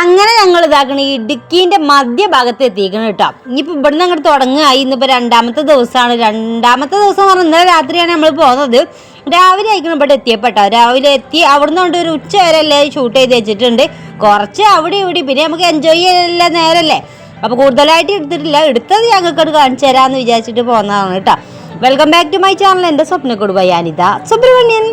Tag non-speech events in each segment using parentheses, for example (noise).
അങ്ങനെ ഞങ്ങൾ ഇതാക്കണ ഇടുക്കീന്റെ മധ്യഭാഗത്ത് എത്തിക്കണം കേട്ടോ. ഇനിയിപ്പോൾ ഇവിടുന്ന് അങ്ങോട്ട് തുടങ്ങുകയായി. ഇന്നിപ്പോൾ രണ്ടാമത്തെ ദിവസമാണ്. രണ്ടാമത്തെ ദിവസം എന്ന് പറഞ്ഞാൽ ഇന്നലെ രാത്രിയാണ് നമ്മൾ പോകുന്നത് രാവിലെ ആയിരിക്കണം ഇവിടെ എത്തിയപ്പെട്ടോ രാവിലെ എത്തി അവിടുന്ന് കൊണ്ട് ഒരു ഉച്ച വരെ അല്ലേ ഷൂട്ട് ചെയ്ത് വെച്ചിട്ടുണ്ട്. കുറച്ച് അവിടെ ഇവിടെ പിന്നെ നമുക്ക് എൻജോയ് ചെയ്യാനുള്ള നേരല്ലേ? അപ്പോൾ കൂടുതലായിട്ട് എടുത്തിട്ടില്ല. എടുത്തത് ഞങ്ങൾക്ക് കാണിച്ചു തരാമെന്ന് വിചാരിച്ചിട്ട് പോകുന്നതാണ് കേട്ടോ. Welcome back to my channel എന്റെ സ്വപ്നക്കുടുംബ ഞാനിത സുബ്രഹ്മണ്യൻ.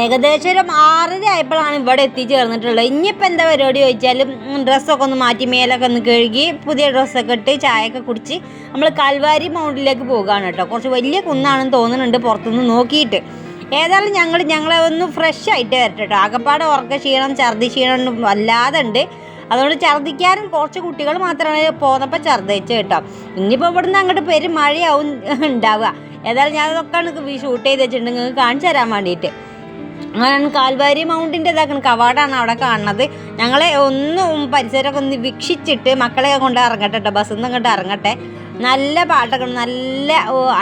ഏകദേശം ഒരു ആറര ആയപ്പോഴാണ് ഇവിടെ എത്തിച്ചേർന്നിട്ടുള്ളത്. ഇനിയിപ്പോൾ എന്താ പരിപാടി ചോദിച്ചാലും ഡ്രസ്സൊക്കെ ഒന്ന് മാറ്റി മേലൊക്കെ ഒന്ന് കഴുകി പുതിയ ഡ്രസ്സൊക്കെ ഇട്ട് ചായയൊക്കെ കുടിച്ച് നമ്മൾ കൽവാരി മൗണ്ടിലേക്ക് പോകുകയാണ് കേട്ടോ. കുറച്ച് വലിയ കുന്നാണെന്ന് തോന്നുന്നുണ്ട് പുറത്തുനിന്ന് നോക്കിയിട്ട്. ഏതായാലും ഞങ്ങൾ ഞങ്ങളെ ഒന്ന് ഫ്രഷ് ആയിട്ട് വരട്ടെ കേട്ടോ. ആകപ്പാടെ ഉറക്ക ക്ഷീണം ഛർദി ക്ഷീണം വല്ലാതെ ഉണ്ട്. അതുകൊണ്ട് ഛർദ്ദിക്കാനും കുറച്ച് കുട്ടികൾ മാത്രമാണ് പോന്നപ്പോൾ ഛർദ്ദിച്ച് കേട്ടോ. ഇനിയിപ്പോൾ ഇവിടുന്ന് അങ്ങോട്ട് പെരുമഴയാവും ഉണ്ടാവുക. ഏതായാലും ഞാൻ ഷൂട്ട് ചെയ്ത് വെച്ചിട്ടുണ്ട്. നിങ്ങൾക്ക് കാണിച്ചു തരാൻ വേണ്ടിയിട്ട്. അങ്ങനെ കാൽവാരി മൗണ്ടിന്റെ ഇതാക്കണ. കവാടാണ് അവിടെ കാണുന്നത്. ഞങ്ങളെ ഒന്നും പരിസരമൊക്കെ ഒന്ന് വീക്ഷിച്ചിട്ട് മക്കളെ കൊണ്ട് ഇറങ്ങട്ടെ കേട്ടോ ബസ്സിൽ നിന്ന് ഇങ്ങോട്ട് ഇറങ്ങട്ടെ. നല്ല പാട്ടൊക്കെ ഉണ്ട്. നല്ല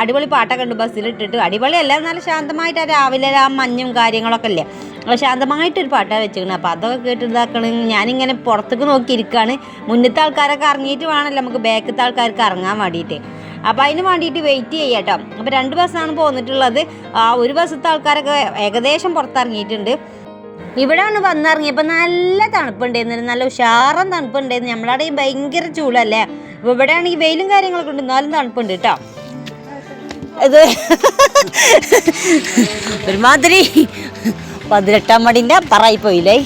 അടിപൊളി പാട്ടൊക്കെ ഉണ്ട് ബസ്സിൽ ഇട്ടിട്ട്. അടിപൊളിയല്ല നല്ല ശാന്തമായിട്ട് രാവിലെ ആ മഞ്ഞും കാര്യങ്ങളൊക്കെ അപ്പോൾ ശാന്തമായിട്ടൊരു പാട്ടാണ് വെച്ചിരിക്കുന്നത് അപ്പോൾ അതൊക്കെ കേട്ട് ഇതാക്കണം. ഞാനിങ്ങനെ പുറത്തേക്ക് നോക്കിയിരിക്കുകയാണ് മുന്നത്തെ ആൾക്കാരൊക്കെ ഇറങ്ങിയിട്ട് വേണമല്ലോ. നമുക്ക് ബാക്കത്തെ ആൾക്കാർക്ക് ഇറങ്ങാൻ വേണ്ടിയിട്ട്. അപ്പോൾ അതിന് വേണ്ടിയിട്ട് വെയിറ്റ് ചെയ്യാം കേട്ടോ. അപ്പോൾ രണ്ട് ബസ്സാണ് പോന്നിട്ടുള്ളത് ആ ഒരു ബസ്സത്തെ ആൾക്കാരൊക്കെ ഏകദേശം പുറത്തിറങ്ങിയിട്ടുണ്ട്. ഇവിടെയാണ് വന്നിറങ്ങിയപ്പോൾ നല്ല തണുപ്പുണ്ടായിരുന്നു നല്ല ഉഷാറൻ തണുപ്പുണ്ടായിരുന്നു നമ്മളവിടെ ഈ ഭയങ്കര ചൂടല്ലേ? അപ്പോൾ ഇവിടെയാണെങ്കിൽ വെയിലും കാര്യങ്ങളൊക്കെ ഉണ്ട്. എന്നാലും തണുപ്പുണ്ട് കേട്ടോ. ഇത് ഒരുമാതിരി പതിനെട്ടാം മടിന്റെ പറയി പോയില്ലേ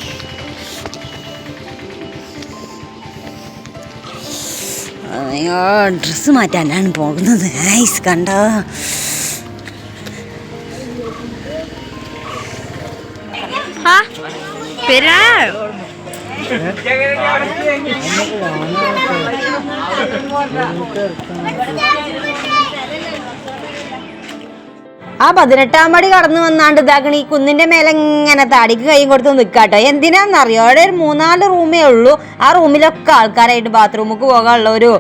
അയ്യോ ഡ്രസ്സ് മാറ്റാനാണ് പോകുന്നത്. ഐസ് കണ്ടോ? ആ പതിനെട്ടാം പടി കടന്നു വന്നാണ്ട് ഇതാക്കണ ഈ കുന്നിന്റെ മേലെ ഇങ്ങനെ തടിക്ക് കൈ കൊടുത്ത് നിൽക്കാട്ടോ എന്തിനാന്നറിയോ? അവിടെ ഒരു മൂന്നാൽ റൂമേ ഉള്ളൂ. ആ റൂമിലൊക്കെ ആൾക്കാരായിട്ട് പോകാനുള്ള പോകാനുള്ളൊരു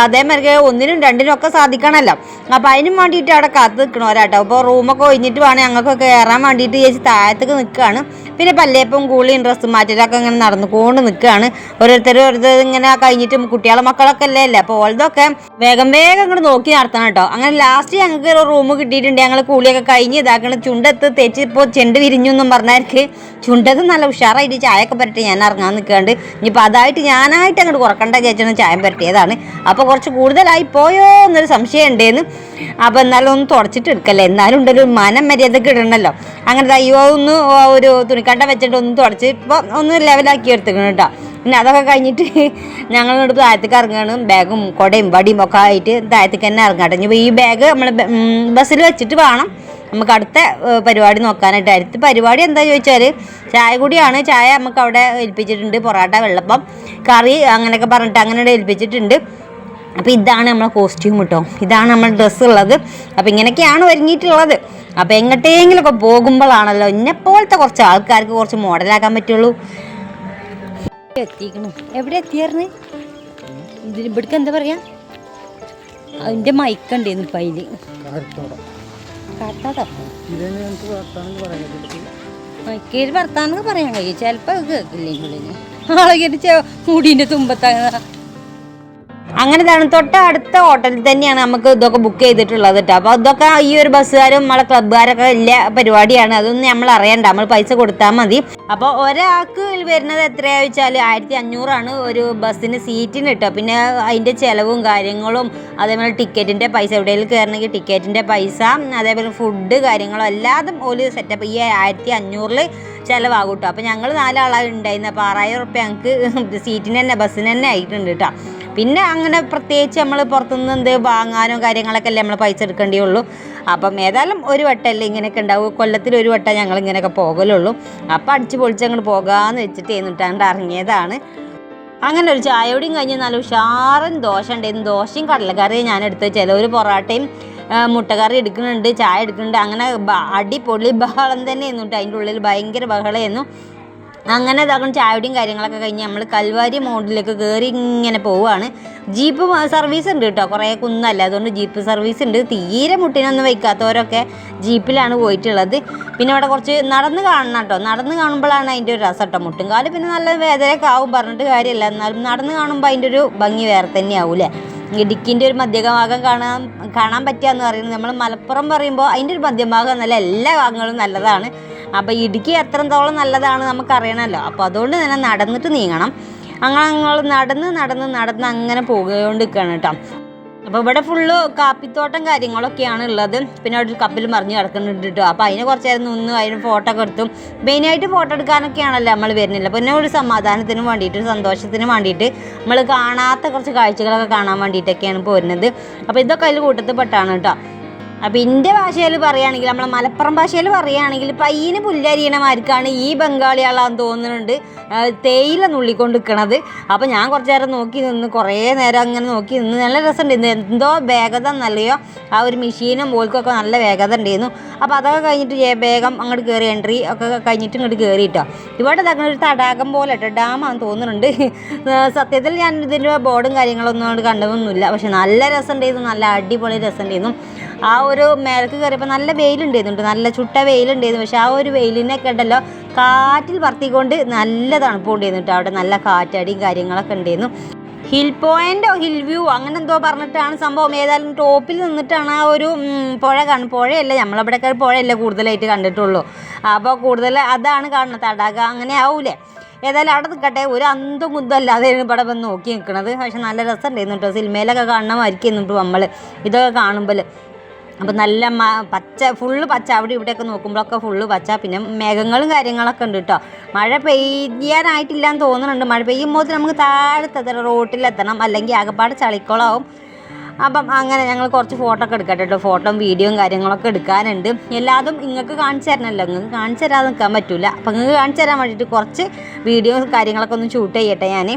അതേമാതിരി ഒന്നിനും രണ്ടിനും ഒക്കെ സാധിക്കണമല്ലോ അപ്പം അതിനും വേണ്ടിയിട്ട് അവിടെ കാത്ത് നിൽക്കണവരാട്ടോ. അപ്പോൾ റൂമൊക്കെ ഒഴിഞ്ഞിട്ട് വേണം ഞങ്ങൾക്കൊക്കെ കയറാൻ വേണ്ടിയിട്ട് ചേച്ചി താഴത്തേക്ക് നിൽക്കുകയാണ് പിന്നെ പല്ലേപ്പം കൂളിയും ഇൻട്രസ്റ്റ് മാറ്റലൊക്കെ ഇങ്ങനെ നടന്നുകൊണ്ട് നിൽക്കുകയാണ് ഓരോരുത്തർ ഓരോരുത്തർ ഇങ്ങനെ കഴിഞ്ഞിട്ട് കുട്ടികളെ മക്കളൊക്കെ അല്ലേ അല്ലേ? അപ്പോൾ ഓൾതൊക്കെ വേഗം വേഗം ഇങ്ങോട്ട് നോക്കി നടത്തണം കേട്ടോ. അങ്ങനെ ലാസ്റ്റ് ഞങ്ങൾക്ക് ഒരു റൂം കിട്ടിയിട്ടുണ്ട്. ഞങ്ങൾ കൂളിയൊക്കെ കഴിഞ്ഞ് ഇതാക്കണം. ചുണ്ടത്ത് തെച്ച് ഇപ്പോൾ ചെണ്ട് വിരിഞ്ഞു എന്നും പറഞ്ഞവർക്ക് ചുണ്ടത്ത് നല്ല ഉഷാറായിട്ട് ചായയൊക്കെ പരട്ടി ഞാൻ ഇറങ്ങാൻ നിൽക്കാണ്ട്. ഇനിയിപ്പോൾ അതായിട്ട് ഞാനായിട്ട് അങ്ങോട്ട് കുറക്കണ്ട ചേച്ചനും ചായം പരട്ടിയതാണ്. അപ്പോൾ കുറച്ച് കൂടുതലായി പോയോ എന്നൊരു സംശയം ഉണ്ടേന്ന് അപ്പോൾ എന്നാലും ഒന്ന് തുടച്ചിട്ട് എടുക്കല്ലേ എന്നാലും ഉണ്ടല്ലോ മനം മര്യാദയ്ക്ക് ഇടണമല്ലോ അങ്ങനെ അയ്യോ ഒന്ന് ഒരു തുണിക്കണ്ട വെച്ചിട്ട് ഒന്ന് തുടച്ച് ഇപ്പോൾ ഒന്ന് ലെവലാക്കി എടുത്തിക്കണം കേട്ടോ. പിന്നെ അതൊക്കെ കഴിഞ്ഞിട്ട് (laughs) ഞങ്ങളിവിടെ താഴത്തേക്ക് ഇറങ്ങുകയാണ് ബാഗും കുടയും വടിയും ഒക്കെ ആയിട്ട് താഴത്തേക്ക് തന്നെ ഇറങ്ങാട്ടെ ഇനി ഈ ബാഗ് നമ്മൾ ബസ്സിൽ വെച്ചിട്ട് വേണം. നമുക്ക് അടുത്ത പരിപാടി നോക്കാനായിട്ട്. അടുത്ത പരിപാടി എന്താ ചോദിച്ചാൽ ചായ കൂടിയാണ്. ചായ നമുക്ക് അവിടെ ഏൽപ്പിച്ചിട്ടുണ്ട്. പൊറോട്ട വെള്ളപ്പം കറി അങ്ങനെയൊക്കെ പറഞ്ഞിട്ട് അങ്ങനെ ഏൽപ്പിച്ചിട്ടുണ്ട്. അപ്പോൾ ഇതാണ് നമ്മളെ കോസ്റ്റ്യൂം കേട്ടോ ഇതാണ് നമ്മുടെ ഡ്രസ്സ് ഉള്ളത്. അപ്പോൾ ഇങ്ങനെയൊക്കെയാണ് ഒരുങ്ങിയിട്ടുള്ളത്. അപ്പോൾ എങ്ങോട്ടെങ്കിലുമൊക്കെ പോകുമ്പോഴാണല്ലോ എന്നെപ്പോലത്തെ കുറച്ച് ആൾക്കാർക്ക് കുറച്ച് മോഡലാക്കാൻ പറ്റുള്ളൂ. എത്തിക്കണം. എവിടെ എത്തിയായിരുന്നു ഇതിൽ ഇവിടേക്ക് എന്താ പറയാ? അതിന്റെ മയക്കണ്ടേന്ന് ഇപ്പം അതിൽ മയക്കേര് വർത്താനൊക്കെ പറയാൻ കഴിയും. ചിലപ്പോൾ കേൾക്കില്ലെങ്കിൽ ആളെ മുടീന്റെ തുമ്പത്താ അങ്ങനെ തന്നെ തൊട്ട് അടുത്ത ഹോട്ടലിൽ തന്നെയാണ് നമുക്ക് ഇതൊക്കെ ബുക്ക് ചെയ്തിട്ടുള്ളത് കേട്ടോ അപ്പോൾ ഇതൊക്കെ ഈ ഒരു ബസ്സുകാരും നമ്മളെ ക്ലബ്ബുകാരൊക്കെ വലിയ പരിപാടിയാണ്. അതൊന്നും നമ്മൾ അറിയണ്ട. നമ്മൾ പൈസ കൊടുത്താൽ മതി. അപ്പോൾ ഒരാൾക്ക് വരുന്നത് എത്രയാണെന്ന് വെച്ചാൽ ആയിരത്തി അഞ്ഞൂറാണ് ഒരു ബസ്സിന് സീറ്റിന് കേട്ടോ പിന്നെ അതിന്റെ ചിലവും കാര്യങ്ങളും അതേപോലെ ടിക്കറ്റിന്റെ പൈസ എവിടെയെങ്കിലും കയറണമെങ്കിൽ ടിക്കറ്റിന്റെ പൈസ അതേപോലെ ഫുഡ് കാര്യങ്ങളും എല്ലാതും ഒരു സെറ്റപ്പ് ഈ ആയിരത്തി അഞ്ഞൂറിൽ ചിലവാകും കേട്ടോ അപ്പോൾ ഞങ്ങൾ നാലാളാണ് ഉണ്ടായിരുന്നത്. അപ്പോൾ ആറായിരം റുപ്യ ഞങ്ങൾക്ക് സീറ്റിന് തന്നെ ബസ്സിന് തന്നെ ആയിട്ടുണ്ട് കേട്ടോ പിന്നെ അങ്ങനെ പ്രത്യേകിച്ച് നമ്മൾ പുറത്തുനിന്ന് എന്ത് വാങ്ങാനോ കാര്യങ്ങളൊക്കെ അല്ലേ നമ്മൾ പൈസ എടുക്കേണ്ടേ ഉള്ളൂ. അപ്പം ഏതായാലും ഒരു വട്ടമല്ലേ ഇങ്ങനെയൊക്കെ ഉണ്ടാവും. കൊല്ലത്തിൽ ഒരു വട്ടം ഞങ്ങൾ ഇങ്ങനെയൊക്കെ പോകലുള്ളൂ. അപ്പം അടിച്ച് പൊളിച്ച് അങ്ങോട്ട് പോകാമെന്ന് വെച്ചിട്ട് എന്നിട്ടാണ്ട് ഇറങ്ങിയതാണ്. അങ്ങനെ ഒരു ചായയോടെയും കഴിഞ്ഞ് നല്ല ഉഷാറൻ ദോശ ഉണ്ടായിരുന്നു ദോശയും കടലക്കറിയും ഞാൻ എടുത്ത് ഒരു പൊറാട്ടയും മുട്ടക്കറി എടുക്കുന്നുണ്ട് ചായ എടുക്കുന്നുണ്ട്. അങ്ങനെ അടിപൊളി ബഹളം തന്നെ ആയിരുന്നു അതിന്റെ ഉള്ളിൽ ഭയങ്കര ബഹളമായിരുന്നു. അങ്ങനെ ഇതാക്കണം ചായയുടെയും കാര്യങ്ങളൊക്കെ കഴിഞ്ഞ് നമ്മൾ കൽവാരി മോഡിലേക്ക് കയറി ഇങ്ങനെ പോവുകയാണ് ജീപ്പ് സർവീസ് ഉണ്ട് കേട്ടോ കുറേ കുന്നല്ല അതുകൊണ്ട് ജീപ്പ് സർവീസ് ഉണ്ട്. തീരെ മുട്ടിനൊന്നും വയ്ക്കാത്തവരൊക്കെ ജീപ്പിലാണ് പോയിട്ടുള്ളത്. പിന്നെ അവിടെ കുറച്ച് നടന്ന് കാണണം കേട്ടോ നടന്ന് കാണുമ്പോഴാണ് അതിന്റെ ഒരു രസം കേട്ടോ മുട്ടുംകാൽ പിന്നെ നല്ല വേദനയൊക്കെ ആവും പറഞ്ഞിട്ട് കാര്യമില്ല. എന്നാലും നടന്ന് കാണുമ്പോൾ അതിന്റെ ഒരു ഭംഗി വേറെ തന്നെയാവൂലേ ഇടുക്കിന്റെ ഒരു മധ്യഭാഗം കാണാൻ കാണാൻ പറ്റുക എന്ന് പറയുന്നത് നമ്മൾ മലപ്പുറം പറയുമ്പോൾ അതിന്റെ ഒരു മധ്യഭാഗം നല്ല എല്ലാ ഭാഗങ്ങളും നല്ലതാണ്. അപ്പോൾ ഇടുക്കി എത്രത്തോളം നല്ലതാണ് നമുക്കറിയണമല്ലോ അപ്പോൾ അതുകൊണ്ട് തന്നെ നടന്നിട്ട് നീങ്ങണം. അങ്ങനെ ഞങ്ങൾ നടന്ന് നടന്ന് നടന്ന് അങ്ങനെ പോകൊണ്ടിരിക്കുകയാണ് കേട്ടോ. അപ്പോൾ ഇവിടെ ഫുള്ള് കാപ്പിത്തോട്ടം കാര്യങ്ങളൊക്കെയാണ് ഉള്ളത്. പിന്നെ അവിടെ ഒരു കപ്പിൽ മറിഞ്ഞ് കിടക്കുന്നുണ്ട് കേട്ടോ. അപ്പോൾ അതിന് കുറച്ച് നേരം നിന്ന് അതിന് ഫോട്ടോ ഒക്കെ എടുത്തും. മെയിനായിട്ട് ഫോട്ടോ എടുക്കാനൊക്കെയാണല്ലോ നമ്മൾ വരുന്നില്ല പിന്നെ ഒരു സമാധാനത്തിന് വേണ്ടിയിട്ട് സന്തോഷത്തിന് വേണ്ടിയിട്ട് നമ്മൾ കാണാത്ത കുറച്ച് കാഴ്ചകളൊക്കെ കാണാൻ വേണ്ടിയിട്ടൊക്കെയാണ് പോരുന്നത്. അപ്പോൾ ഇതൊക്കെ അതിൽ കൂട്ടത്തിൽ പെട്ടാണ് കേട്ടോ. അപ്പം എന്റെ ഭാഷയിൽ പറയുകയാണെങ്കിൽ നമ്മളെ മലപ്പുറം ഭാഷയിൽ പറയുകയാണെങ്കിൽ പയ്യന് പുല്ലരിയണമാർക്കാണ് ഈ ബംഗാളികളാന്ന് തോന്നുന്നുണ്ട്. തേയില നുള്ളിക്കൊണ്ട് നിൽക്കണത് അപ്പം ഞാൻ കുറച്ച് നേരം നോക്കി നിന്ന് കുറേ നേരം അങ്ങനെ നോക്കി നിന്ന് നല്ല രസമുണ്ട്. എന്തോ വേഗത നല്ലയോ? ആ ഒരു മെഷീനും പോൽക്കൊക്കെ നല്ല വേഗത ഉണ്ടായിരുന്നു. അപ്പോൾ അതൊക്കെ കഴിഞ്ഞിട്ട് വേഗം അങ്ങോട്ട് കയറി എൻട്രി ഒക്കെ കഴിഞ്ഞിട്ട് ഇങ്ങോട്ട് കയറിയിട്ടോ ഇവിടെ അങ്ങനെ ഒരു തടാകം പോലെ കേട്ടോ ഡാമാന്ന് തോന്നുന്നുണ്ട്. സത്യത്തിൽ ഞാൻ ഇതിന്റെ ബോർഡും കാര്യങ്ങളൊന്നും കണ്ടതൊന്നുമില്ല. പക്ഷെ നല്ല രസമുണ്ടായിരുന്നു നല്ല അടിപൊളി രസമുണ്ടായിരുന്നു ആ ഒരു മേലേക്ക് കയറിയപ്പോൾ നല്ല വെയിലുണ്ടായിരുന്നുണ്ട് നല്ല ചുട്ട വെയിലുണ്ടായിരുന്നു. പക്ഷെ ആ ഒരു വെയിലിനൊക്കെ ഉണ്ടല്ലോ കാറ്റിൽ പറത്തിക്കൊണ്ട് നല്ല തണുപ്പുണ്ടായിരുന്നു കേട്ടോ അവിടെ നല്ല കാറ്റടിയും കാര്യങ്ങളൊക്കെ ഉണ്ടായിരുന്നു. ഹിൽ പോയിന്റോ ഹിൽ വ്യൂ അങ്ങനെ എന്തോ പറഞ്ഞിട്ടാണ് സംഭവം. ഏതായാലും ടോപ്പിൽ നിന്നിട്ടാണ് ആ ഒരു പുഴ കാണും പുഴയല്ല നമ്മളവിടെയൊക്കെ പുഴയല്ല കൂടുതലായിട്ട് കണ്ടിട്ടുള്ളൂ. അപ്പോൾ കൂടുതൽ അതാണ് കാണുന്നത്. തടാകം അങ്ങനെ ആവൂലേ. ഏതായാലും അവിടെ നിൽക്കട്ടെ. ഒരു അന്തം കുന്തും അല്ലാതെ ഇവിടെ വന്ന് നോക്കി നിൽക്കുന്നത് പക്ഷെ നല്ല രസം ഉണ്ടായിരുന്നു കേട്ടോ. സിനിമയിലൊക്കെ കാണണമായിരിക്കും നമ്മൾ ഇതൊക്കെ കാണുമ്പോൾ അപ്പം നല്ല പച്ച ഫുള്ള് പച്ച. അവിടെ ഇവിടെയൊക്കെ നോക്കുമ്പോഴൊക്കെ ഫുള്ള് പച്ച. പിന്നെ മേഘങ്ങളും കാര്യങ്ങളൊക്കെ ഉണ്ട് കേട്ടോ മഴ പെയ്യാനായിട്ടില്ല എന്ന് തോന്നുന്നുണ്ട്. മഴ പെയ്യുമ്പോൾ നമുക്ക് താഴത്തെ റോട്ടിലെത്തണം. അല്ലെങ്കിൽ ആകെപ്പാട് ചളിക്കുളമാവും. അപ്പം അങ്ങനെ ഞങ്ങൾ കുറച്ച് ഫോട്ടോ ഒക്കെ എടുക്കട്ടെ കേട്ടോ ഫോട്ടോയും വീഡിയോയും കാര്യങ്ങളൊക്കെ എടുക്കാനുണ്ട്. എല്ലാതും നിങ്ങൾക്ക് കാണിച്ചു തരണമല്ലോ നിങ്ങൾക്ക് കാണിച്ചു തരാതെ നിൽക്കാൻ പറ്റില്ല അപ്പം നിങ്ങൾക്ക് കാണിച്ചു തരാൻ വേണ്ടിയിട്ട് കുറച്ച് വീഡിയോ കാര്യങ്ങളൊക്കെ ഒന്ന് ഷൂട്ട് ചെയ്യട്ടെ ഞാൻ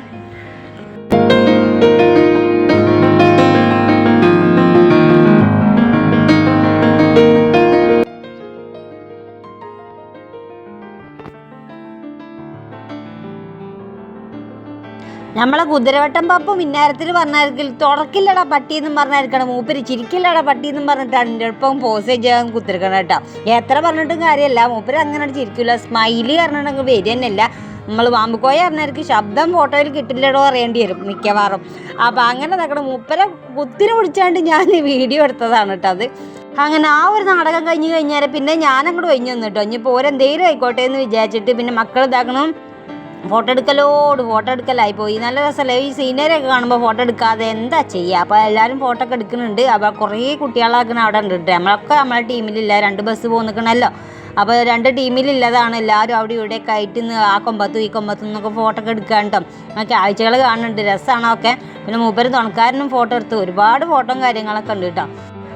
നമ്മളെ കുതിരവട്ടം പപ്പും മിന്നാരത്തിൽ പറഞ്ഞായിരിക്കും തുടക്കില്ലടാ പട്ടി എന്നും പറഞ്ഞായിരിക്കണം. മൂപ്പര് ചിരിക്കില്ലടാ പട്ടി എന്നും പറഞ്ഞിട്ടാണ് എന്റെ ഒപ്പം പോസ് ചെയ്യാൻ കുത്തിരിക്കണം കേട്ടോ. എത്ര പറഞ്ഞിട്ടും കാര്യമല്ല. മൂപ്പര് അങ്ങനെ ചിരിക്കില്ല സ്മൈൽ പറഞ്ഞിട്ടുണ്ടെങ്കിൽ വരിക തന്നെയല്ല. നമ്മൾ വാമ്പുക്കോയ പറഞ്ഞവർക്ക് ശബ്ദം ഫോട്ടോയിൽ കിട്ടില്ലടോ അറിയേണ്ടി വരും മിക്കവാറും. അപ്പം അങ്ങനെ നടക്കണം മൂപ്പരെ കുത്തിരി പിടിച്ചാണ്ട് ഞാൻ വീഡിയോ എടുത്തതാണ് കേട്ടോ അത്. അങ്ങനെ ആ ഒരു നാടകം കഴിഞ്ഞ് കഴിഞ്ഞാൽ പിന്നെ ഞാനങ്ങോട്ട് കഴിഞ്ഞു വന്നു ഇനി ഓരെന്തേലും ആയിക്കോട്ടെ എന്ന് വിചാരിച്ചിട്ട് പിന്നെ മക്കൾ ഇതാക്കണം ഫോട്ടോ എടുക്കലോട് ഫോട്ടോ എടുക്കലായി പോയി. നല്ല രസമല്ലേ ഈ സീനറിയൊക്കെ കാണുമ്പോൾ ഫോട്ടോ എടുക്കാതെ എന്താ ചെയ്യുക അപ്പോൾ എല്ലാവരും ഫോട്ടോ ഒക്കെ എടുക്കുന്നുണ്ട്. അപ്പോൾ കുറേ കുട്ടികളൊക്കെ അവിടെ ഉണ്ട് നമ്മളൊക്കെ നമ്മളെ ടീമിലില്ല. രണ്ട് ബസ് പോന്നിക്കണല്ലോ. അപ്പോൾ രണ്ട് ടീമിലുള്ളതാണ് എല്ലാവരും അവിടെ ഇവിടെയൊക്കെ ആയിട്ട് ആ കൊമ്പത്തും ഈ കൊമ്പത്തും നിന്നൊക്കെ ഫോട്ടോ ഒക്കെ എടുക്കാൻ കേട്ടോ ഒക്കെ കാഴ്ചകൾ കാണുന്നുണ്ട്. രസമാണോ ഒക്കെ പിന്നെ മൂപ്പര് തുണക്കാരനും ഫോട്ടോ എടുത്തു. ഒരുപാട് ഫോട്ടോയും കാര്യങ്ങളൊക്കെ ഉണ്ട് കേട്ടോ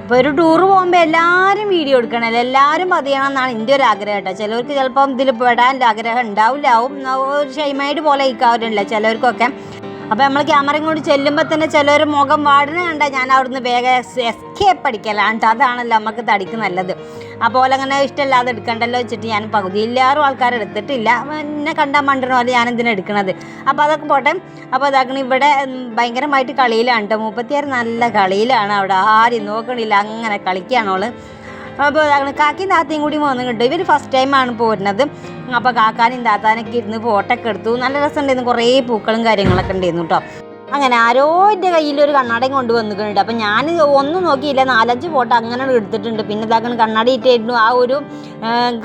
അപ്പോൾ ഒരു ടൂർ പോകുമ്പോൾ എല്ലാവരും വീഡിയോ എടുക്കണമല്ലോ എല്ലാവരും പതിയണം എന്നാണ് എന്റെ ഒരു ആഗ്രഹം കേട്ടോ. ചിലവർക്ക് ചിലപ്പം ഇതിൽ പെടാൻ ആഗ്രഹം ഉണ്ടാവില്ല ഉണ്ടാവില്ലാവും ഒരു ഷൈമൈഡ് പോലെ ഇക്കാവില്ല ചിലവർക്കൊക്കെ അപ്പോൾ നമ്മൾ ക്യാമറയും കൊണ്ട് ചെല്ലുമ്പോൾ തന്നെ ചിലർ മുഖം വാടുന്ന കണ്ടാൽ ഞാൻ അവിടുന്ന് വേഗം എസ്കേപ്പ് അടിക്കലാണ്. അതാണല്ലോ നമുക്ക് തടിക്ക് നല്ലത്. അപ്പോൾ അങ്ങനെ ഇഷ്ടമില്ലാതെ എടുക്കണ്ടല്ലോ വെച്ചിട്ട് ഞാൻ പകുതിയില്ലാറും ആൾക്കാർ എടുത്തിട്ടില്ല. എന്നെ കണ്ടാൽ മണ്ടണോ അല്ല ഞാൻ എന്തിനാ എടുക്കണത്? അപ്പോൾ അതൊക്കെ പോട്ടെ. അപ്പോൾ അതാക്കണ ഇവിടെ ഭയങ്കരമായിട്ട് കളിയിലാണ് കേട്ടോ മുപ്പത്തിയാറ് നല്ല കളിയിലാണ് അവിടെ. ആരും നോക്കണില്ല. അങ്ങനെ കളിക്കുകയാണോൾ അപ്പോൾ അതാണ് കാക്കിയും താത്തയും കൂടി വന്നു കിട്ടും ഇവർ ഫസ്റ്റ് ടൈമാണ് പോരുന്നത്. അപ്പോൾ കാക്കാനും താത്താനൊക്കെ ഇരുന്ന് ഫോട്ടോ ഒക്കെ എടുത്തു. നല്ല രസമുണ്ടായിരുന്നു. കുറേ പൂക്കളും കാര്യങ്ങളൊക്കെ ഉണ്ടായിരുന്നു കേട്ടോ അങ്ങനെ ആരോ എന്റെ കയ്യിൽ ഒരു കണ്ണാടയും കൊണ്ട് വന്നിട്ടുണ്ട്. അപ്പം ഞാൻ ഒന്നും നോക്കിയില്ല. നാലഞ്ച് ഫോട്ടോ അങ്ങനെ എടുത്തിട്ടുണ്ട്. പിന്നെ ഇതാക്കണ കണ്ണാടി ഇട്ടായിരുന്നു. ആ ഒരു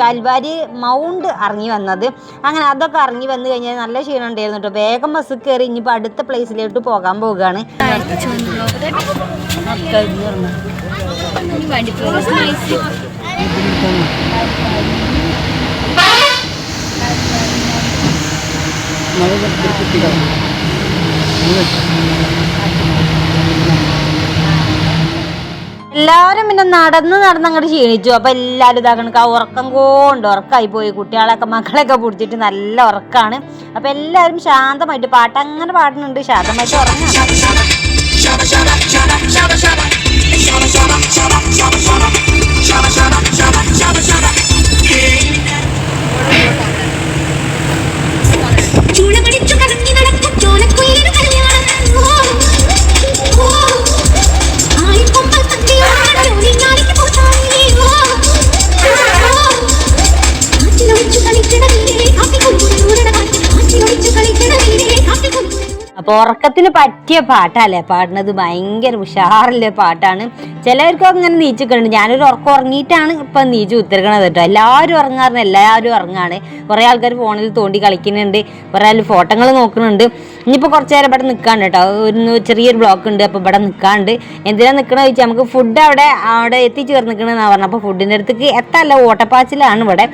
കൽവാരി മൗണ്ട് ഇറങ്ങി വന്നത്. അങ്ങനെ അതൊക്കെ ഇറങ്ങി വന്നു കഴിഞ്ഞാൽ നല്ല ക്ഷീണം ഉണ്ടായിരുന്നു കേട്ടോ വേഗം ബസ് കയറി ഇനിയിപ്പോൾ അടുത്ത പ്ലേസിലോട്ട് പോകാൻ പോവുകയാണ്. എല്ലാവരും പിന്നെ നടന്ന് നടന്ന് അങ്ങോട്ട് ക്ഷീണിച്ചു. അപ്പൊ എല്ലാവരും ഇതാക്കണ ഉറക്കം കൊണ്ട് ഉറക്കമായി പോയി. കുട്ടികളൊക്കെ മക്കളൊക്കെ പിടിച്ചിട്ട് നല്ല ഉറക്കാണ്. അപ്പൊ എല്ലാവരും ശാന്തമായിട്ട് പാട്ട് അങ്ങനെ പാടുന്നുണ്ട്. ശാന്തമായിട്ട് ഉറങ്ങാണ് അപ്പൊ ഉറക്കത്തിന് പറ്റിയ പാട്ടല്ലേ? പാടുന്നത് ഭയങ്കര ഉഷാറിലെ പാട്ടാണ്. ചിലർക്ക് അങ്ങനെ നീച്ചിക്കുന്നുണ്ട് ഞാനൊരു ഉറക്കം ഉറങ്ങിയിട്ടാണ് ഇപ്പൊ നീച്ച് ഉത്തരക്കണത് കേട്ടോ. എല്ലാവരും ഉറങ്ങാറുണ്ട്. എല്ലാവരും ഉറങ്ങാണ്. കുറെ ആൾക്കാർ ഫോണിൽ തോണ്ടി കളിക്കുന്നുണ്ട്. കുറെ ആൾ ഫോട്ടോകൾ നോക്കുന്നുണ്ട്. ഇനിയിപ്പോൾ കുറച്ച് നേരം ഇവിടെ നിൽക്കാണ്ട് കേട്ടോ. ഒരു ചെറിയൊരു ബ്ലോക്ക് ഉണ്ട്. അപ്പോൾ ഇവിടെ നിൽക്കാണ്ട് എന്തിനാ നിൽക്കണമെന്ന് ചോദിച്ചാൽ നമുക്ക് ഫുഡ് അവിടെ അവിടെ എത്തിച്ചേർന്നിക്കണെന്നാണ് പറഞ്ഞത്. അപ്പോൾ ഫുഡിന്റെ അടുത്തേക്ക് എത്താല്ല ഓട്ടപ്പാച്ചിലാണ് ഇവിടെ.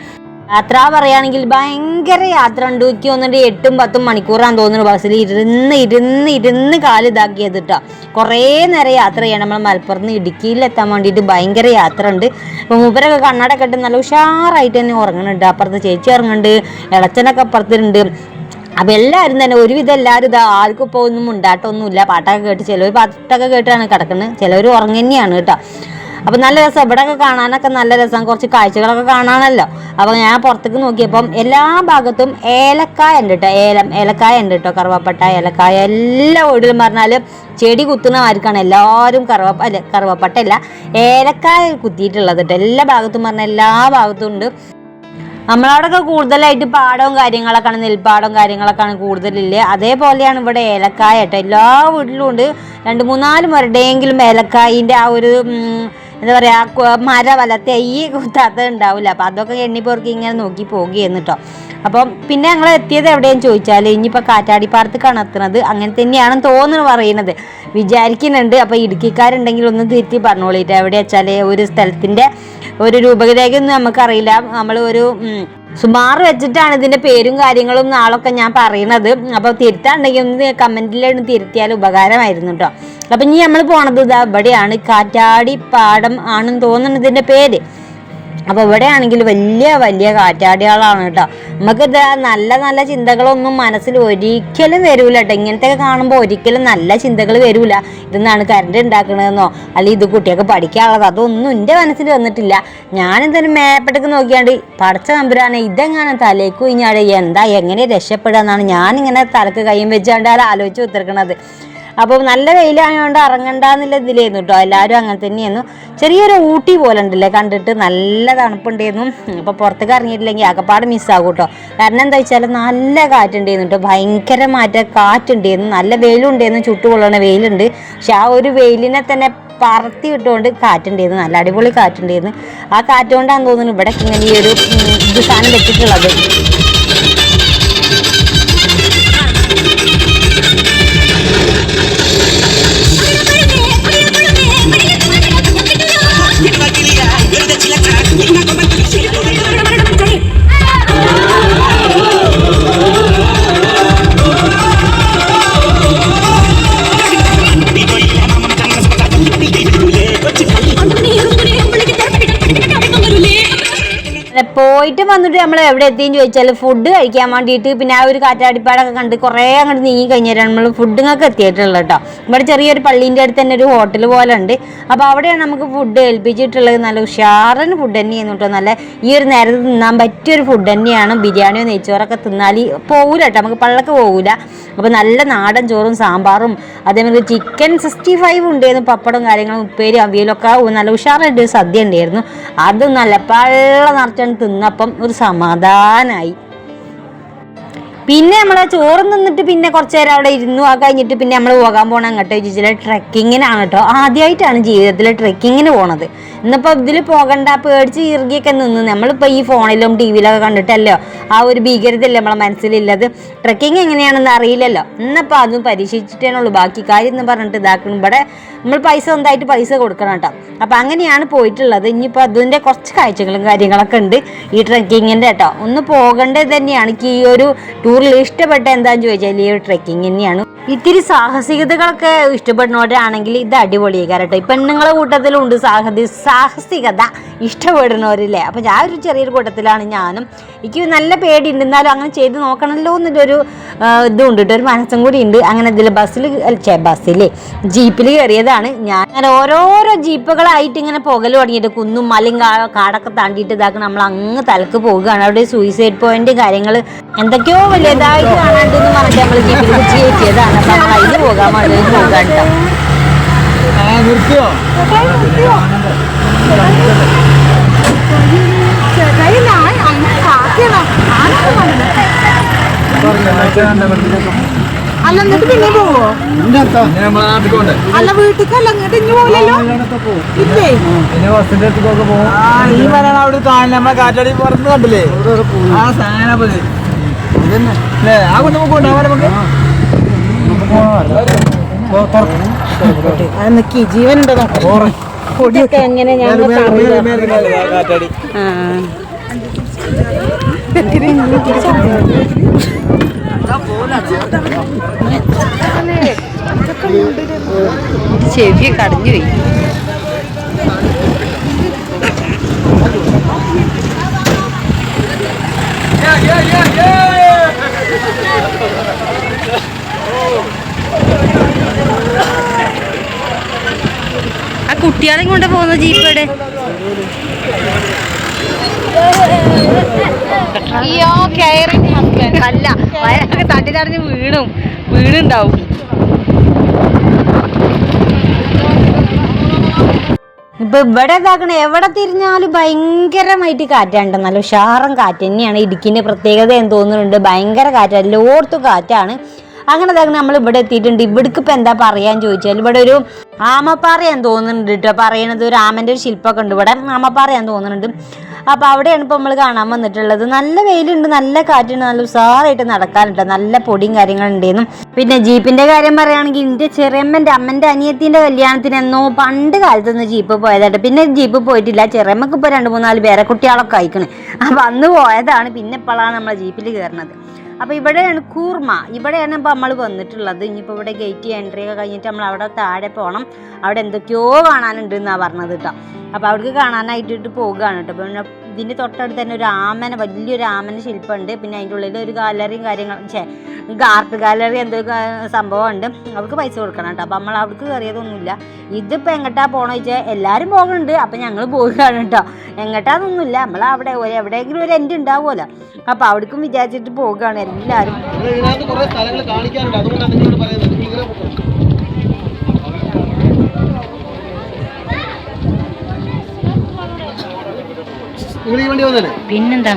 യാത്ര പറയുകയാണെങ്കിൽ ഭയങ്കര യാത്ര ഉണ്ട്. എനിക്ക് വന്നിട്ട് എട്ടും പത്തും മണിക്കൂറാന്ന് തോന്നുന്നു ബസ്സിൽ ഇരുന്ന് ഇരുന്ന് ഇരുന്ന് കാൽ ഇതാക്കിയത് കേട്ടോ കുറേ നേരം യാത്ര ചെയ്യണം. നമ്മൾ മലപ്പുറത്ത് ഇടുക്കിയിലെത്താൻ വേണ്ടിയിട്ട് ഭയങ്കര യാത്ര ഉണ്ട്. അപ്പോൾ മൂപ്പരൊക്കെ കണ്ണട കെട്ട് നല്ല ഉഷാറായിട്ട് തന്നെ ഉറങ്ങുന്നുണ്ട് അപ്പുറത്ത് ചേച്ചി ഇറങ്ങുന്നുണ്ട് ഇളച്ചനൊക്കെ അപ്പുറത്തുണ്ട്. അപ്പം എല്ലാവരും തന്നെ ഒരുവിധം എല്ലാവരും ഇതാ ആർക്കും ഇപ്പോൾ ഒന്നും ഉണ്ടാട്ടമൊന്നുമില്ല പാട്ടൊക്കെ കേട്ട് ചിലവർ പാട്ടൊക്കെ കേട്ടാണ് കിടക്കുന്നത് ചിലവർ ഉറങ്ങന്നെയാണ് കേട്ടോ അപ്പം നല്ല രസം ഇവിടെയൊക്കെ കാണാനൊക്കെ നല്ല രസം. കുറച്ച് കാഴ്ചകളൊക്കെ കാണാനല്ലോ. അപ്പം ഞാൻ പുറത്തേക്ക് നോക്കിയപ്പം എല്ലാ ഭാഗത്തും ഏലക്കായ ഉണ്ട് കേട്ടോ ഏലം ഏലക്കായ ഉണ്ട് കേട്ടോ കറുവപ്പട്ട ഏലക്കായ എല്ലാ വീട്ടിലും പറഞ്ഞാൽ ചെടി കുത്തുന്നവർക്കാണ് എല്ലാവരും കറുവപ്പ അല്ല കറുവപ്പട്ട അല്ല ഏലക്കായ കുത്തിയിട്ടുള്ളത് കേട്ടോ എല്ലാ ഭാഗത്തും പറഞ്ഞാൽ എല്ലാ ഭാഗത്തും ഉണ്ട്. നമ്മളവിടെയൊക്കെ കൂടുതലായിട്ട് പാടവും കാര്യങ്ങളൊക്കെയാണ് നെൽപ്പാടവും കാര്യങ്ങളൊക്കെയാണ് കൂടുതലില്ലേ. അതേപോലെയാണ് ഇവിടെ ഏലക്കായ കേട്ടോ എല്ലാ വീട്ടിലും ഉണ്ട്. രണ്ട് മൂന്നാൽ മുരടെയെങ്കിലും ഏലക്കായിന്റെ ആ ഒരു എന്താ പറയുക മര വല തെയ്യ് കുത്താത്ത ഉണ്ടാവില്ല അപ്പം അതൊക്കെ എണ്ണിപ്പോർക്ക് ഇങ്ങനെ നോക്കി പോകുകയെന്ന് കേട്ടോ അപ്പം പിന്നെ ഞങ്ങൾ എത്തിയത് എവിടെയെന്ന് ചോദിച്ചാൽ ഇനിയിപ്പോൾ കാറ്റാടിപ്പാടത്തേക്കാണ് എത്തുന്നത് അങ്ങനെ തന്നെയാണെന്ന് തോന്നുന്നു പറയുന്നത്. വിചാരിക്കുന്നുണ്ട്. അപ്പോൾ ഇടുക്കിക്കാരുണ്ടെങ്കിൽ ഒന്ന് തിരുത്തി പറഞ്ഞോളിട്ട്. എവിടെ വെച്ചാൽ ഒരു സ്ഥലത്തിന്റെ ഒരു രൂപരേഖയൊന്നും നമുക്കറിയില്ല. നമ്മൾ ഒരു സുമാർ വെച്ചിട്ടാണ് ഇതിന്റെ പേരും കാര്യങ്ങളും നാളൊക്കെ ഞാൻ പറയുന്നത് അപ്പോൾ തിരുത്താണ്ടെങ്കിൽ ഒന്ന് കമന്റിലൊന്ന് തിരുത്തിയാൽ ഉപകാരമായിരുന്നു കേട്ടോ അപ്പം ഇനി നമ്മൾ പോണത് ഇതാ ഇവിടെയാണ്. കാറ്റാടി പാടം ആണെന്ന് തോന്നുന്നു ഇതിന്റെ പേര്. അപ്പോൾ ഇവിടെ ആണെങ്കിൽ വലിയ വലിയ കാറ്റാടികളാണ് കേട്ടോ. നമുക്ക് ഇതാ നല്ല നല്ല ചിന്തകളൊന്നും മനസ്സിൽ ഒരിക്കലും വരൂല കേട്ടോ. ഇങ്ങനത്തെ കാണുമ്പോൾ ഒരിക്കലും നല്ല ചിന്തകൾ വരൂല. ഇതെന്നാണ് കറണ്ട് ഉണ്ടാക്കണതെന്നോ അല്ലെങ്കിൽ ഇത് കുട്ടിയൊക്കെ പഠിക്കാനുള്ളത്? അതൊന്നും എന്റെ മനസ്സിൽ വന്നിട്ടില്ല. എന്തായാലും മേപ്പെട്ടേക്ക് നോക്കിയാണ്ട് പഠിച്ച നമ്പുരാനെ ഇതെങ്ങനെ തലേക്ക് കുഞ്ഞാട് എന്താ എങ്ങനെ രക്ഷപ്പെടുക എന്നാണ് ഞാനിങ്ങനെ തലക്ക് കൈയും വെച്ചാണ്ട് ആലോചിച്ച് ഉത്തരക്കണത്. അപ്പോൾ നല്ല വെയിലായതുകൊണ്ട് ഇറങ്ങണ്ടെന്നുള്ള ഇതിലായിരുന്നു കേട്ടോ എല്ലാവരും അങ്ങനെ തന്നെയായിരുന്നു. ചെറിയൊരു ഊട്ടി പോലെ ഉണ്ടല്ലേ കണ്ടിട്ട് നല്ല തണുപ്പുണ്ടായിരുന്നു അപ്പോൾ പുറത്തേക്ക് ഇറങ്ങിയിട്ടില്ലെങ്കിൽ ആകപ്പാട് മിസ്സാകും കേട്ടോ കാരണം എന്താ വെച്ചാൽ നല്ല കാറ്റുണ്ടായിരുന്നു കേട്ടോ ഭയങ്കരമായിട്ട് കാറ്റുണ്ടായിരുന്നു നല്ല വെയിലുണ്ടായിരുന്നു ചുട്ടുകൊള്ളണ വെയിലുണ്ട്. പക്ഷെ ആ ഒരു വെയിലിനെ തന്നെ പറത്തി വിട്ടുകൊണ്ട് കാറ്റുണ്ടായിരുന്നു നല്ല അടിപൊളി കാറ്റുണ്ടായിരുന്നു ആ കാറ്റുകൊണ്ടാണ് തോന്നുന്നു ഇവിടെ ഇങ്ങനെ ഈ ഒരു സാധനം വെച്ചിട്ടുള്ളത്. that പോയിട്ട് വന്നിട്ട് നമ്മൾ എവിടെ എത്തിയെന്ന് ചോദിച്ചാൽ ഫുഡ് കഴിക്കാൻ വേണ്ടിയിട്ട് പിന്നെ ആ ഒരു കാറ്റാടിപ്പാടൊക്കെ കണ്ട് കുറേ അങ്ങോട്ട് നീങ്ങി കഴിഞ്ഞാൽ നമ്മൾ ഫുഡിങ്ങൊക്കെ എത്തിയിട്ടുള്ളത് കേട്ടോ. ഇവിടെ ചെറിയൊരു പള്ളീന്റെ അടുത്ത് തന്നെ ഒരു ഹോട്ടൽ പോലെ ഉണ്ട്. അപ്പോൾ അവിടെയാണ് നമുക്ക് ഫുഡ് ഏൽപ്പിച്ചിട്ടുള്ളത്. നല്ല ഉഷാറൻ ഫുഡ് തന്നെയാണ് കേട്ടോ. നല്ല ഈ ഒരു നേരത്ത് തിന്നാൻ പറ്റിയൊരു ഫുഡ് തന്നെയാണ്. ബിരിയാണിയോ നെയ്ച്ചോറൊക്കെ തിന്നാൽ പോകൂല കേട്ടോ. നമുക്ക് പള്ളക്ക് പോകൂല അപ്പോൾ നല്ല നാടൻ ചോറും സാമ്പാറും അതേമാതിരി ചിക്കൻ സിക്സ്റ്റി ഫൈവ് ഉണ്ടായിരുന്നു പപ്പടം കാര്യങ്ങളും ഉപ്പേരി അവിയലൊക്കെ നല്ല ഉഷാറായിട്ട് സദ്യ ഉണ്ടായിരുന്നു. അത് നല്ല പള്ള നിറച്ചാണ് തിന്നപ്പം ഒരു സമാധാനമായി പിന്നെ നമ്മളെ ചോറ് നിന്നിട്ട് പിന്നെ കുറച്ച് നേരം അവിടെ ഇരുന്നു. ആ കഴിഞ്ഞിട്ട് പിന്നെ നമ്മൾ പോകാൻ പോകണം അങ്ങോട്ട് ചോദിച്ചാൽ ട്രെക്കിങ്ങിനാണ് കേട്ടോ ആദ്യമായിട്ടാണ് ജീവിതത്തിൽ ട്രെക്കിങ്ങിന് പോണത്. ഇന്നിപ്പോൾ ഇതിൽ പോകണ്ട പേടിച്ച് ഇറുകിയൊക്കെ നിന്ന്. നമ്മളിപ്പോൾ ഈ ഫോണിലും ടി വിയിലൊക്കെ കണ്ടിട്ടല്ലോ ആ ഒരു ഭീകരതയല്ലേ നമ്മളെ മനസ്സിലില്ലത് ട്രെക്കിങ് എങ്ങനെയാണെന്ന് അറിയില്ലല്ലോ. ഇന്നിപ്പോൾ അതും പരീക്ഷിച്ചിട്ടേ ഉള്ളൂ ബാക്കി കാര്യം എന്ന് പറഞ്ഞിട്ട് ഇതാക്കണം. ഇവിടെ നമ്മൾ പൈസ സ്വന്തമായിട്ട് പൈസ കൊടുക്കണം കേട്ടോ. അപ്പം അങ്ങനെയാണ് പോയിട്ടുള്ളത്. ഇനിയിപ്പോൾ അതിന്റെ കുറച്ച് കാഴ്ചകളും കാര്യങ്ങളൊക്കെ ഉണ്ട് ഈ ട്രെക്കിങ്ങിന്റെ കേട്ടോ. ഒന്ന് പോകേണ്ടത് തന്നെയാണ്. എനിക്ക് ഈ ഒരു ടൂറിൽ ഇഷ്ടപ്പെട്ട എന്താണെന്ന് ചോദിച്ചാൽ ഈ ഒരു ട്രെക്കിങ് തന്നെയാണ്. ഇത്തിരി സാഹസികതകളൊക്കെ ഇഷ്ടപ്പെടുന്നവരാണെങ്കിൽ ഇത് അടിപൊളിയായി കേട്ടോ. ഇപ്പം നിങ്ങളുടെ കൂട്ടത്തിലുണ്ട് സാഹസി സാഹസികത ഇഷ്ടപ്പെടുന്നവരില്ലേ? അപ്പം ഞാൻ ഒരു ചെറിയൊരു കൂട്ടത്തിലാണ് ഞാനും. എനിക്ക് നല്ല പേടിയുണ്ട്. എന്നാലും അങ്ങനെ ചെയ്ത് നോക്കണമല്ലോ എന്നൊരു ഇതും ഉണ്ട് കേട്ടോ. ഒരു മനസ്സും കൂടി ഉണ്ട്. അങ്ങനെ ഇതിൽ ബസ്സിൽ ബസ്സിലേ ജീപ്പിൽ കയറിയതാണ് ഞാൻ. അങ്ങനെ ഓരോരോ ജീപ്പുകളായിട്ട് ഇങ്ങനെ പുകൽ തുടങ്ങിയിട്ട് കുന്നും മലയും കാടൊക്കെ താണ്ടിയിട്ട് ഇതാക്കണം നമ്മൾ അങ്ങ് തലക്ക് പോവുകയാണ്. അവിടെ സൂയിസൈഡ് പോയിന്റ് കാര്യങ്ങൾ എന്തൊക്കെയോ വലിയതായിട്ട് കാണാണ്ടെന്ന് പറഞ്ഞിട്ട് നമ്മൾ ജീപ്പിൽ വെച്ച് കയറ്റിയതാണ്. അപ്പം നമ്മൾ അതിന് പോകാൻ വേണ്ടി പോകാൻ കേട്ടോ. നിർത്തിയോ അല്ല എന്നിട്ട് പിന്നെ പോവോ? അല്ല വീട്ടിക്കല്ല അങ്ങോട്ട് ഇഞ്ഞു പോലല്ലോ ഇല്ലേ? ആ ഈ വരാൻ അവിടെ നമ്മളെ കാറ്റാടി പുറത്ത് കണ്ടില്ലേ? ആ സാധനം അല്ലേ? ആ കൊണ്ട് നമുക്ക് കൊണ്ടുപോകാൻ നമുക്ക്. നിക്കി ജീവൻ ഉണ്ടോ നോക്കാം. പൊടിയൊക്കെ എങ്ങനെ അറിയില്ല കാറ്റാടി ചെവി കടഞ്ഞു പോയി. ആ കുട്ടികളെ കൊണ്ട് പോകുന്ന ജീപ്പയുടെ അയ്യോ കയറി അല്ല വയറൊക്കെ തട്ടി തടഞ്ഞ് വീണും. വീണുണ്ടാവും. ഇപ്പൊ ഇവിടെ ഇതാക്കണ എവിടെ തിരിഞ്ഞാലും ഭയങ്കരമായിട്ട് കാറ്റാണ്ട് നല്ല ഉഷാറും കാറ്റ് തന്നെയാണ്. ഇടുക്കിന്റെ പ്രത്യേകത എന്ന് തോന്നുന്നുണ്ട്. ഭയങ്കര കാറ്റ് എല്ലായിടത്തും കാറ്റാണ്. അങ്ങനെ നമ്മൾ ഇവിടെ എത്തിയിട്ടുണ്ട്. ഇവിടേക്ക് ഇപ്പൊ എന്താ പറയാൻ ചോദിച്ചാൽ ഇവിടെ ഒരു ആമപ്പാറയാന്ന് തോന്നുന്നുണ്ട് കേട്ടോ പറയണത് ഒരു ആമന്റെ ഒരു ശില്പമൊക്കെ ഉണ്ട്. ഇവിടെ ആമപ്പാറയാന്ന് തോന്നുന്നുണ്ട്. അപ്പോൾ അവിടെയാണ് ഇപ്പോൾ നമ്മൾ കാണാൻ വന്നിട്ടുള്ളത്. നല്ല വെയിലുണ്ട് നല്ല കാറ്റുണ്ട് നല്ല ഉഷാറായിട്ട് നടക്കാനുണ്ട്. നല്ല പൊടിയും കാര്യങ്ങളും ഉണ്ടെന്നും. പിന്നെ ജീപ്പിന്റെ കാര്യം പറയുകയാണെങ്കിൽ എന്റെ ചെറിയമ്മന്റെ അമ്മന്റെ അനിയത്തിന്റെ കല്യാണത്തിന് എന്നോ പണ്ട് കാലത്തൊന്ന് ജീപ്പ് പോയതായിട്ട്. പിന്നെ ജീപ്പ് പോയിട്ടില്ല. ചെറിയമ്മക്ക് ഇപ്പോൾ രണ്ട് മൂന്നാൽ പേരെ കുട്ടികളൊക്കെ അയക്കണേ അപ്പോൾ അന്ന് പോയതാണ്. പിന്നെ ഇപ്പോഴാണ് നമ്മൾ ജീപ്പിൽ കയറുന്നത് അപ്പൊ ഇവിടെയാണ് കൂർമ. ഇവിടെയാണ് ഇപ്പോൾ നമ്മൾ വന്നിട്ടുള്ളത്. ഇനിയിപ്പോൾ ഇവിടെ ഗേറ്റ് എൻട്രി ഒക്കെ കഴിഞ്ഞിട്ട് നമ്മൾ അവിടെ താഴെ പോകണം അവിടെ എന്തൊക്കെയോ കാണാനുണ്ട് എന്നാണ് പറഞ്ഞത് കേട്ടോ അപ്പോൾ അവിടേക്ക് കാണാനായിട്ട് പോകുകയാണ് കേട്ടോ പിന്നെ ഇതിന്റെ തൊട്ടടുത്ത് തന്നെ ഒരു ആമന വലിയൊരു ആമന ശില്പമുണ്ട്. പിന്നെ അതിന്റെ ഉള്ളിൽ ഒരു ഗാലറിയും കാര്യങ്ങളും ഛേ ആർട്ട് ഗാലറി എന്തോ സംഭവമുണ്ട്. അവർക്ക് പൈസ കൊടുക്കണം കേട്ടോ. അപ്പം നമ്മൾ അവർക്ക് കയറിയതൊന്നുമില്ല ഇതിപ്പോൾ എങ്ങോട്ടാ പോകണമെന്ന് വെച്ചാൽ എല്ലാവരും പോകുന്നുണ്ട് അപ്പം ഞങ്ങൾ പോവുകയാണ് കേട്ടോ. എങ്ങോട്ടാന്നൊന്നുമില്ല നമ്മൾ അവിടെ ഒരു എവിടെയെങ്കിലും ഒരു എൻഡ് ഉണ്ടാവുമല്ലോ. അപ്പം അവിടേക്കും വിചാരിച്ചിട്ട് പോവുകയാണ്. എല്ലാവരും നിങ്ങൾ ഈ വണ്ടി വന്നല്ലേ പിന്നെന്താ?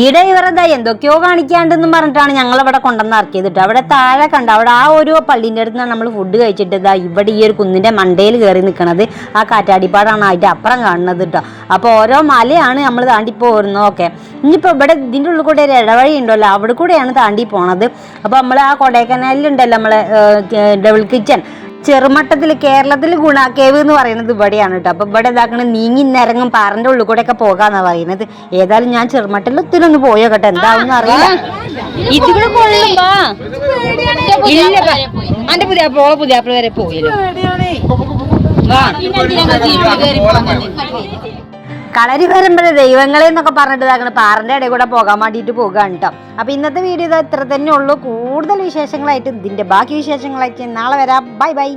ഈടെ ഇവരെന്താ എന്തൊക്കെയോ കാണിക്കാണ്ടെന്നും പറഞ്ഞിട്ടാണ് ഞങ്ങൾ ഇവിടെ കൊണ്ടുവന്ന് ഇറക്കിയത് അവിടെ താഴെ കണ്ട അവിടെ ആ ഒരു പള്ളീന്റെ അടുത്ത് നിന്നാണ് നമ്മൾ ഫുഡ് കഴിച്ചിട്ട് ഇതാ ഇവിടെ ഈ ഒരു കുന്നിന്റെ മണ്ടയിൽ കയറി നിൽക്കണത് ആ കാറ്റാടിപ്പാടാണ് അതിന്റെ അപ്പുറം കാണുന്നത് കേട്ടോ അപ്പോൾ ഓരോ മലയാണ് നമ്മൾ താണ്ടി പോരുന്നതൊക്കെ ഇനിയിപ്പോൾ ഇവിടെ ഇതിന്റെ ഉള്ളിൽ കൂടെ ഒരു ഇടവഴി ഉണ്ടല്ലോ അവിടെ കൂടെയാണ് താണ്ടി പോണത്. അപ്പോൾ നമ്മൾ ആ കൊടൈക്കനാലിലുണ്ടല്ലോ നമ്മളെ ഡബിൾ കിച്ചൺ. ചെറുമട്ടത്തിൽ കേരളത്തിൽ ഗുണ കേവ് എന്ന് പറയുന്നത് ഇവിടെയാണ് കേട്ടോ. അപ്പൊ ഇവിടെ ഇതാക്കണ നീങ്ങി നിരങ്ങും പാറന്റെ ഉള്ളിൽ കൂടെ ഒക്കെ പോകാന്നാ പറയുന്നത്. ഏതായാലും ഞാൻ ചെറുമട്ടത്തിൽ ഒത്തിരി ഒന്ന് പോയോ കേട്ടോ. എന്താണെന്ന് അറിയില്ല. ഇതിവിടെ കൊള്ളുമ്പോ. ഇല്ല എന്റെ പുതിയ ഓളെ പുതിയ വരെ പോയല്ലോ. കളരി വരുമ്പോഴേ ദൈവങ്ങളെ എന്നൊക്കെ പറഞ്ഞിട്ട് ഇതാക്കണ. പാറന്റെ ഇടയിൽ കൂടെ പോകാൻ വേണ്ടിയിട്ട് പോകുകയാണ് കേട്ടോ അപ്പൊ ഇന്നത്തെ വീഡിയോ ഇത് ഇത്ര തന്നെ ഉള്ളൂ. കൂടുതൽ വിശേഷങ്ങളായിട്ട് ഇതിന്റെ ബാക്കി വിശേഷങ്ങളായിട്ട് നാളെ വരാം. Bye bye.